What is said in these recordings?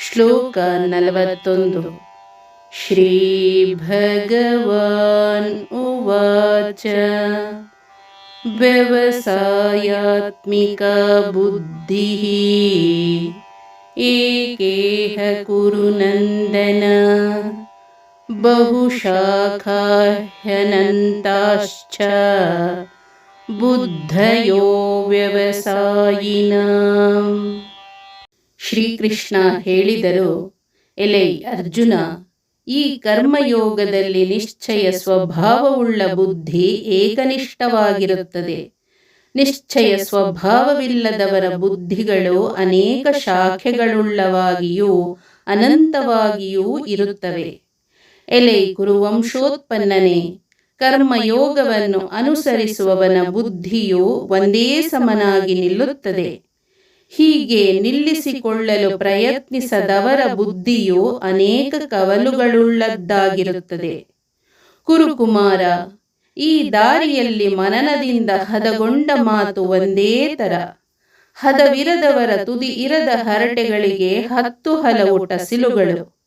श्लोक श्लोकनलवत्तो श्रीभगवान् उवाच। व्यवसायात्मिका बुद्धिः एकेह कुरु नन्दन। बहुशाखाह्यनन्ताश्च बुद्धयो व्यवसायिना ಶ್ರೀಕೃಷ್ಣ ಹೇಳಿದರು, ಎಲೆ ಅರ್ಜುನ, ಈ ಕರ್ಮಯೋಗದಲ್ಲಿ ನಿಶ್ಚಯ ಸ್ವಭಾವವುಳ್ಳ ಬುದ್ಧಿ ಏಕನಿಷ್ಠವಾಗಿರುತ್ತದೆ. ನಿಶ್ಚಯ ಸ್ವಭಾವವಿಲ್ಲದವರ ಬುದ್ಧಿಗಳು ಅನೇಕ ಶಾಖೆಗಳುಳ್ಳವಾಗಿಯೂ ಅನಂತವಾಗಿಯೂ ಇರುತ್ತವೆ. ಎಲೆ ಗುರುವಂಶೋತ್ಪನ್ನನೆ ಕರ್ಮಯೋಗವನ್ನು ಅನುಸರಿಸುವವನ ಬುದ್ಧಿಯು ಒಂದೇ ಸಮನಾಗಿ ನಿಲ್ಲುತ್ತದೆ. ಹೀಗೆ ನಿಲ್ಲಿಸಿಕೊಳ್ಳಲು ಪ್ರಯತ್ನಿಸದವರ ಬುದ್ಧಿಯು ಅನೇಕ ಕವಲುಗಳುಳ್ಳದ್ದಾಗಿರುತ್ತದೆ. ಕುರುಕುಮಾರ, ಈ ದಾರಿಯಲ್ಲಿ ಮನನದಿಂದ ಹದಗೊಂಡ ಮಾತು ಒಂದೇ ತರ ಹದವಿರದವರ ತುದಿ ಇರದ ಹರಟೆಗಳಿಗೆ ಹತ್ತು ಹಲವು ಟಸಿಲುಗಳು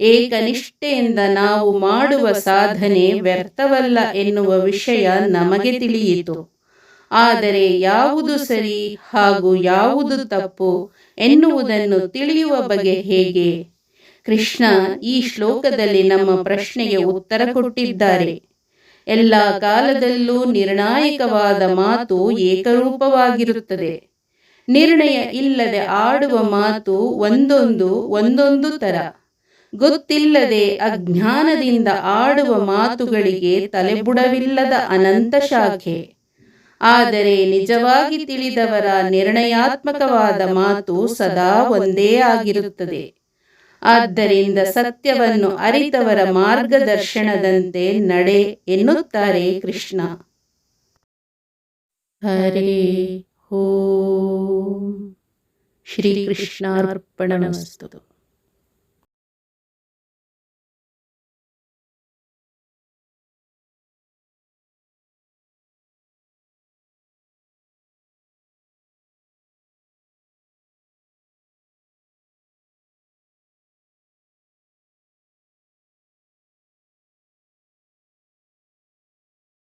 ಏಕನಿಷ್ಠೆಯಿಂದ ನಾವು ಮಾಡುವ ಸಾಧನೆ ವ್ಯರ್ಥವಲ್ಲ ಎನ್ನುವ ವಿಷಯ ನಮಗೆ ತಿಳಿಯಿತು. ಆದರೆ ಯಾವುದು ಸರಿ ಹಾಗೂ ಯಾವುದು ತಪ್ಪು ಎನ್ನುವುದನ್ನು ತಿಳಿಯುವ ಬಗೆ ಹೇಗೆ? ಕೃಷ್ಣ ಈ ಶ್ಲೋಕದಲ್ಲಿ ನಮ್ಮ ಪ್ರಶ್ನೆಗೆ ಉತ್ತರ ಕೊಟ್ಟಿದ್ದಾರೆ. ಎಲ್ಲ ಕಾಲದಲ್ಲೂ ನಿರ್ಣಾಯಕವಾದ ಮಾತು ಏಕರೂಪವಾಗಿರುತ್ತದೆ. ನಿರ್ಣಯ ಇಲ್ಲದೆ ಆಡುವ ಮಾತು ಒಂದೊಂದು ಒಂದೊಂದು ತರ. ಗೊತ್ತಿಲ್ಲದೆ ಅಜ್ಞಾನದಿಂದ ಆಡುವ ಮಾತುಗಳಿಗೆ ತಲೆಬುಡವಿಲ್ಲದ ಅನಂತ ಶಾಖೆ. ಆದರೆ ನಿಜವಾಗಿ ತಿಳಿದವರ ನಿರ್ಣಯಾತ್ಮಕವಾದ ಮಾತು ಸದಾ ಒಂದೇ ಆಗಿರುತ್ತದೆ. ಆದ್ದರಿಂದ ಸತ್ಯವನ್ನು ಅರಿತವರ ಮಾರ್ಗದರ್ಶನದಂತೆ ನಡೆ ಎನ್ನುತ್ತಾರೆ ಕೃಷ್ಣ. ಹರೇ ಹೋ ಶ್ರೀಕೃಷ್ಣಾರ್ಪಣಮಸ್ತು